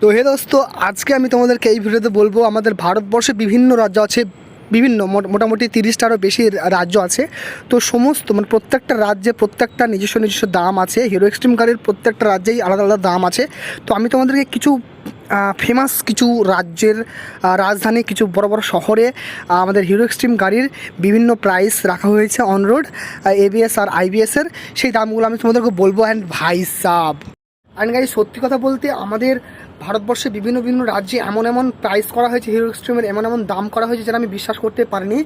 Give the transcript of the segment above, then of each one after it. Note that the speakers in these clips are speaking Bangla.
তো হে দোস্ত, আজকে আমি তোমাদেরকে এই ভিডিওতে বলব, আমাদের ভারতবর্ষে বিভিন্ন রাজ্য আছে, বিভিন্ন মোট- মোটামুটি তিরিশটারও বেশি রাজ্য আছে। তো সমস্ত মানে প্রত্যেকটা রাজ্যে প্রত্যেকটা নিজস্ব নিজস্ব দাম আছে হিরো এক্সট্রিম গাড়ির প্রত্যেকটা রাজ্যেই আলাদা আলাদা দাম আছে। তো আমি তোমাদেরকে কিছু ফেমাস কিছু রাজ্যের রাজধানী, কিছু বড় বড় শহরে আমাদের হিরো এক্সট্রিম গাড়ির বিভিন্ন প্রাইস রাখা হয়েছে অন রোড এবিএস আর আইবিএসের সেই দামগুলো আমি তোমাদেরকে বলব অ্যান্ড ভাই সাব। অ্যান্ড গাড়ি সত্যি কথা বলতে আমাদের ভারতবর্ষে বিভিন্ন বিভিন্ন রাজ্যে এমন এমন প্রাইস করা হয়েছে হিরো এক্সট্রিমের এমন এমন দাম করা হয়েছে যেটা আমি বিশ্বাস করতে পারিনি।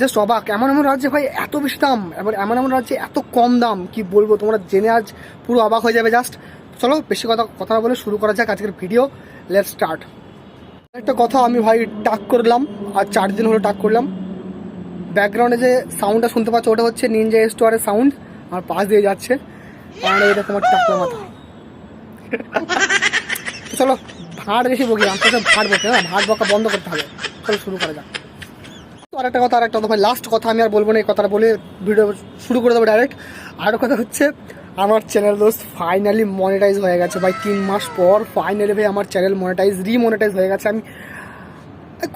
জাস্ট অবাক। এমন এমন রাজ্যে ভাই এত বেশি দাম, এবার এমন এমন রাজ্যে এত কম দাম, কি বলব তোমরা জেনে আজ পুরো অবাক হয়ে যাবে জাস্ট চলো, বেশি কথা কথা বলে শুরু করা যাক আজকের ভিডিও লেট স্টার্ট একটা কথা আমি ভাই টাক করলাম, আর চার দিন হলো টাক করলাম। ব্যাকগ্রাউন্ডে যে সাউন্ডটা শুনতে পাচ্ছ, ওটা হচ্ছে নিনজা স্টোয়ারের সাউন্ড আমার পাশ দিয়ে যাচ্ছে। আর এটা তোমার টাকলা মাথা। চলো, ভাড় বেশি বকি, আমার সাথে ভাড় বকে, না, ভাড় বকা বন্ধ করতে হবে। চলো শুরু করা যাক। তো আরেকটা কথা আরেকটা কথা লাস্ট কথা আমি আর বলব না, এই কথাটা বলে ভিডিও শুরু করে দেবো ডাইরেক্ট আর কথা হচ্ছে, আমার চ্যানেল দোস্ত ফাইনালি মনিটাইজ হয়ে গেছে, ভাই, তিন মাস পর ফাইনালি ভাই, আমার চ্যানেল মনিটাইজ রিমনিটাইজ হয়ে গেছে। আমি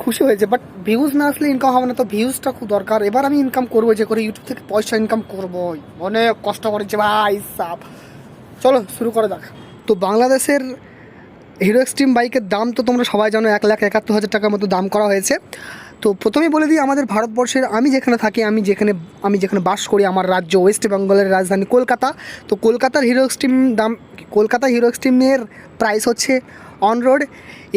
খুশি হয়েছে বাট ভিউজ না আসলে ইনকাম হবে না, তো ভিউজটা খুব দরকার। এবার আমি ইনকাম করব, যে করে ইউটিউব থেকে পয়সা ইনকাম করব অনেক কষ্ট করেছে, ভাই সাপ চলো, শুরু করা যাক। তো বাংলাদেশের হিরো এক্সট্রিম বাইকের দাম তো তোমরা সবাই জানো এক লাখ একাত্তর হাজার টাকার মতো দাম করা হয়েছে। তো প্রথমেই বলে দিই, আমাদের ভারতবর্ষের আমি যেখানে থাকি, আমি যেখানে আমি যেখানে বাস করি, আমার রাজ্য ওয়েস্ট বেঙ্গলের রাজধানী কলকাতা। তো কলকাতার হিরো এক্সট্রিম দাম কলকাতা হিরো এক্সট্রিমের প্রাইস হচ্ছে অন রোড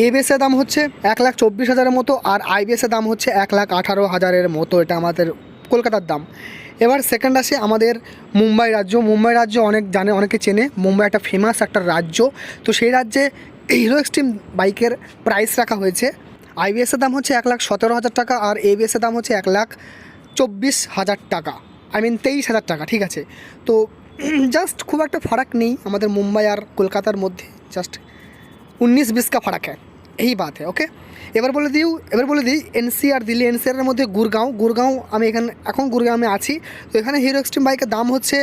এবিএসের দাম হচ্ছে এক লাখ চব্বিশ হাজারের মতো আর আইবিএসের দাম হচ্ছে এক লাখ আঠারো হাজারের মতো, এটা আমাদের কলকাতার দাম। এবার সেকেন্ড আসে আমাদের মুম্বাই রাজ্য। মুম্বাই রাজ্য অনেক জানে, অনেকে চেনে। মুম্বাই একটা ফেমাস একটা রাজ্য। তো সেই রাজ্যে হিরো এক্সট্রিম বাইকের প্রাইস রাখা হয়েছে। আইবিএসের দাম হচ্ছে এক লাখ সতেরো হাজার টাকা আর এবিএসের দাম হচ্ছে এক লাখ চব্বিশ হাজার টাকা। আই মিন তেইশ হাজার টাকা, ঠিক আছে? তো জাস্ট খুব একটা ফারাক নেই আমাদের মুম্বাই আর কলকাতার মধ্যে। জাস্ট উনিশ বিশ কা ফারাক হ্যাঁ এই বাত হ্যাঁ ওকে এবার বলে দিই, এবার বলে দিই এনসি আর দিল্লি এনসিআরের মধ্যে গুরগাঁও। গুরগাঁও আমি এখানে, এখন গুরগাঁও আছি। তো এখানে হিরো এক্সট্রিম বাইকের দাম হচ্ছে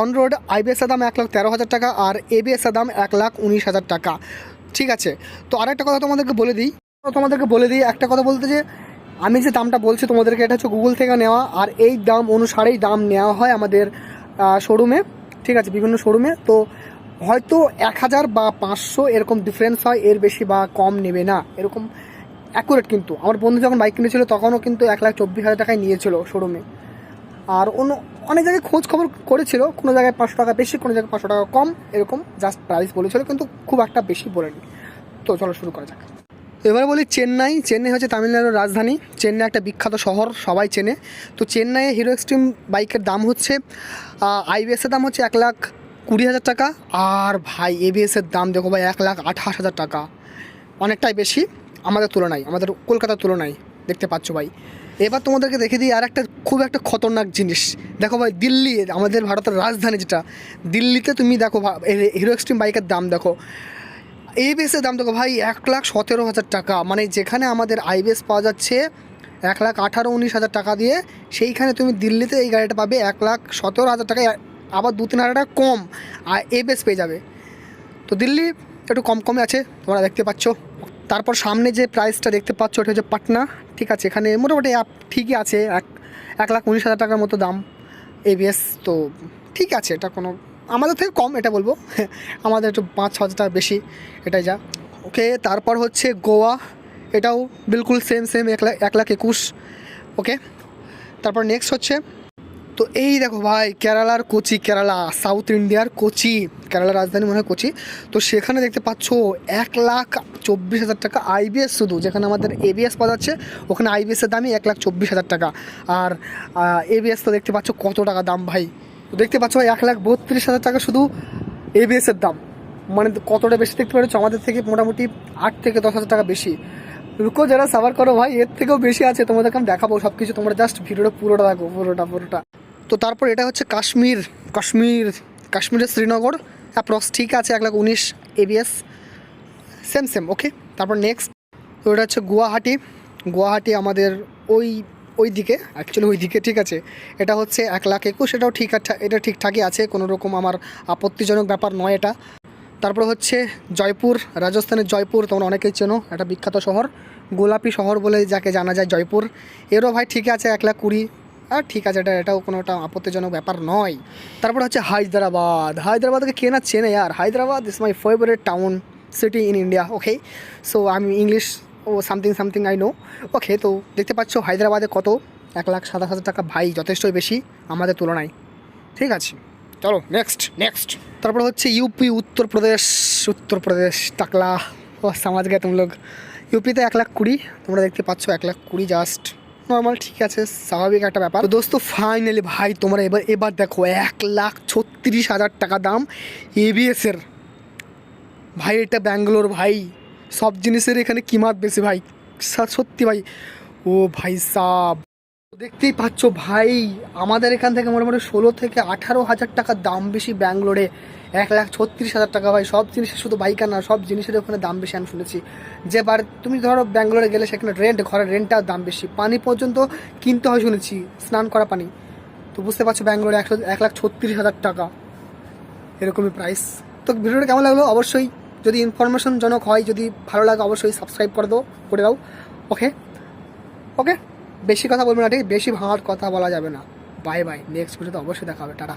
অন রোড আইবিএসের দাম এক লাখ তেরো হাজার টাকা আর এবিএসের দাম এক লাখ উনিশ হাজার টাকা। ঠিক আছে। তো আরেকটা কথা তোমাদেরকে বলে দিই। তোমাদেরকে বলে দিই, একটা কথা বলতে যে, আমি যে দামটা বলছি তোমাদেরকে, এটা হচ্ছে গুগল থেকে নেওয়া, আর এই দাম অনুসারেই দাম নেওয়া হয় আমাদের শোরুমে ঠিক আছে, বিভিন্ন শোরুমে তো হয়তো এক হাজার বা পাঁচশো এরকম ডিফারেন্স হয়, এর বেশি বা কম নেবে না। এরকম অ্যাকুরেট কিন্তু। আমার বন্ধু যখন বাইক কিনেছিল, তখনও কিন্তু এক লাখ চব্বিশ হাজার টাকায় নিয়েছিল শোরুমে আর অন্য অনেক জায়গায় খোঁজ খবর করেছিল, কোনো জায়গায় পাঁচশো টাকা বেশি, কোনো জায়গায় পাঁচশো টাকা কম, এরকম জাস্ট প্রাইস বলেছিল, কিন্তু খুব একটা বেশি বলেনি। তো চলো শুরু করা যাক। এবার বলি চেন্নাই চেন্নাই হচ্ছে তামিলনাড়ুর রাজধানী। চেন্নাই একটা বিখ্যাত শহর, সবাই চেনে। তো চেন্নাইয়ে হিরো এক্সট্রিম বাইকের দাম হচ্ছে আইবিএসের দাম হচ্ছে এক লাখ কুড়ি হাজার টাকা, আর ভাই এবিএসের দাম দেখো ভাই, এক লাখ আঠাশ হাজার টাকা। অনেকটাই বেশি আমাদের তুলনায়, আমাদের কলকাতার তুলনায়, দেখতে পাচ্ছ ভাই। এবার তোমাদেরকে দেখে দিই আর একটা খুব একটা খতরনাক জিনিস। দেখো ভাই, দিল্লি, আমাদের ভারতের রাজধানী যেটা, দিল্লিতে তুমি দেখো হিরো এক্সট্রিম বাইকের দাম দেখো। এবিএসের দাম দেখো ভাই, এক লাখ সতেরো হাজার টাকা। মানে যেখানে আমাদের আই আইবিএস পাওয়া যাচ্ছে, এক লাখ আঠারো উনিশ হাজার টাকা দিয়ে, সেইখানে তুমি দিল্লিতে এই গাড়িটা পাবে এক লাখ সতেরো হাজার টাকায় আবার দু তিন হাজার টাকা কম, আর এবিএস পেয়ে যাবে। তো দিল্লি একটু কম কমে আছে, তোমরা দেখতে পাচ্ছ। তারপর সামনে যে প্রাইসটা দেখতে পাচ্ছ, ওটা হচ্ছে পাটনা। ঠিক আছে, এখানে মোটামুটি আপ ঠিকই আছে, এক এক লাখ উনিশ হাজার টাকার মতো দাম এবিএস তো ঠিক আছে, এটা কোনো, আমাদের থেকে কম এটা বলব। আমাদের একটু পাঁচ ছ হাজার বেশি এটাই যা। ওকে, তারপর হচ্ছে গোয়া, এটাও বিলকুল সেম সেম এক লাখ এক লাখ একুশ, ওকে। তারপর নেক্সট হচ্ছে তো এই দেখো ভাই, কেরালার কোচি, কেরালা সাউথ ইন্ডিয়ার কোচি কেরালার রাজধানী মনে হয় কোচি। তো সেখানে দেখতে পাচ্ছ এক লাখ চব্বিশ হাজার টাকা আইবিএস শুধু, যেখানে আমাদের এবিএস পাওয়া যাচ্ছে, ওখানে আইবিএসের দামই এক লাখ চব্বিশ হাজার টাকা। আর এবিএস তো দেখতে পাচ্ছ কত টাকা দাম ভাই। তো দেখতে পাচ্ছ ভাই, এক লাখ বত্রিশ হাজার টাকা শুধু এবিএসের দাম। মানে কতটা বেশি দেখতে পাচ্ছ আমাদের থেকে মোটামুটি আট থেকে দশ হাজার টাকা বেশি। রুকো, যারা সাবার করো ভাই, এর থেকেও বেশি আছে তোমাদেরকে আমি দেখাবো সব কিছু তোমরা জাস্ট ভিডিওটা পুরোটা দেখো, পুরোটা পুরোটা। তো তারপর এটা হচ্ছে কাশ্মীর কাশ্মীর, কাশ্মীরের শ্রীনগর অ্যাপ্রক্স ঠিক আছে এক লাখ উনিশ এবিএস সেম সেম ওকে তারপর নেক্সট তো এটা হচ্ছে গুয়াহাটি গুয়াহাটি আমাদের ওই ওই দিকে অ্যাকচুয়ালি ওই দিকে, ঠিক আছে? এটা হচ্ছে এক লাখ একুশ, এটাও ঠিক এটা ঠিকঠাকই আছে, কোনো রকম আমার আপত্তিজনক ব্যাপার নয় এটা। তারপর হচ্ছে জয়পুর, রাজস্থানের জয়পুর, তোমরা অনেকেই চেনো, একটা বিখ্যাত শহর, গোলাপি শহর বলে যাকে জানা যায় জয়পুর। এরও ভাই ঠিক আছে এক লাখ কুড়ি আর ঠিক আছে, এটা এটাও কোনো একটা আপত্তিজনক ব্যাপার নয়। তারপর হচ্ছে হায়দ্রাবাদ। হায়দ্রাবাদকে কে না চেনে আর? Hyderabad is my favourite town city in India okay so আমি English O something something I know okay তো দেখতে পাচ্ছ, হায়দ্রাবাদে কত? এক লাখ সাতাশ হাজার টাকা ভাই, যথেষ্টই বেশি আমাদের তুলনায়। ঠিক আছে, চলো নেক্সট নেক্সট তারপর হচ্ছে ইউপি উত্তরপ্রদেশ উত্তরপ্রদেশ টাকলা। ও সমাজ গে তুম ইউপিতে এক লাখ কুড়ি, তোমরা দেখতে পাচ্ছ, এক লাখ কুড়ি জাস্ট নর্মাল ঠিক আছে, স্বাভাবিক একটা ব্যাপার। তো দোস্ত ফাইনালি ভাই, তোমরা এবার এবার দেখো, এক লাখ ছত্রিশ হাজার টাকা দাম এবিএসের ভাই, এটা ব্যাঙ্গালোর ভাই, সব জিনিসের এখানে কিমাত বেশি ভাই। সত্যি ভাই। ও ভাই সাব। দেখতেই পাচ্ছ ভাই, আমাদের এখান থেকে মোটামুটি ষোলো থেকে আঠারো হাজার টাকা দাম বেশি ব্যাঙ্গালোরে। এক লাখ ছত্রিশ হাজার টাকা ভাই, সব জিনিসের শুধু বাইক না সব জিনিসের ওখানে দাম বেশি আমি শুনেছি। যে বার তুমি ধরো ব্যাঙ্গালোরে গেলে সেখানে রেন্ট ঘরের রেন্টটাও দাম বেশি। পানি পর্যন্ত কিনতে হয় শুনেছি, স্নান করা পানি। তো বুঝতে পারছ ব্যাঙ্গালোরে একশো, এক লাখ ছত্রিশ হাজার টাকা। এরকমই প্রাইস তো ভিডিওটা কেমন লাগল? অবশ্যই যদি ইনফরমেশনজনক হয়, যদি ভালো লাগে অবশ্যই সাবস্ক্রাইব করে দাও করে দাও। ওকে ওকে বেশি কথা বলব না, ঠিক? বেশি ভাঙার কথা বলা যাবে না। বাই বাই নেক্সট ভিডিওতে অবশ্যই দেখা হবে। টাটা।